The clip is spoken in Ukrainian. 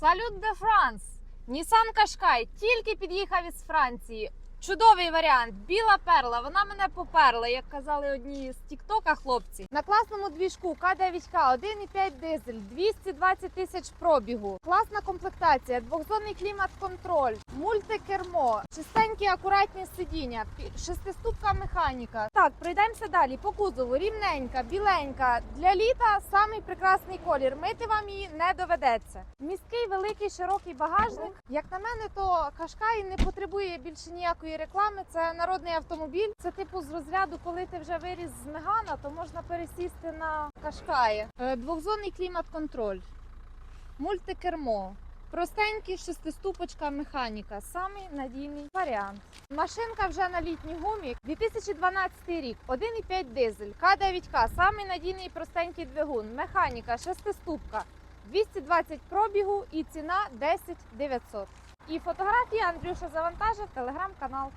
Салют де Франс! Нісан Кашкай тільки під'їхав із Франції. Чудовий варіант, біла перла. Вона мене поперла, як казали одні з Тіктока хлопці. На класному двіжку К9К 1,5 дизель, 220 тисяч пробігу. Класна комплектація, двохзонний клімат-контроль, мультикермо, чистенькі акуратні сидіння, шестиступка механіка. Так, пройдемося далі. По кузову рівненька, біленька. Для літа самий прекрасний колір. Мити вам її не доведеться. Міський великий широкий багажник. Як на мене, то Кашкай не потребує більше ніякої реклами. Це народний автомобіль. Це типу з розряду, коли ти вже виріс з Мегана, то можна пересісти на Кашкаї. Е, Двохзонний клімат-контроль, мультикермо. Простенький шестиступочка механіка, самий надійний варіант. Машинка вже на літній гумі. 2012 рік, 1,5 дизель, К9К, самий надійний простенький двигун, механіка, шестиступка, 220 пробігу і ціна 10 900. І фотографії Андрюша завантажив телеграм-канал.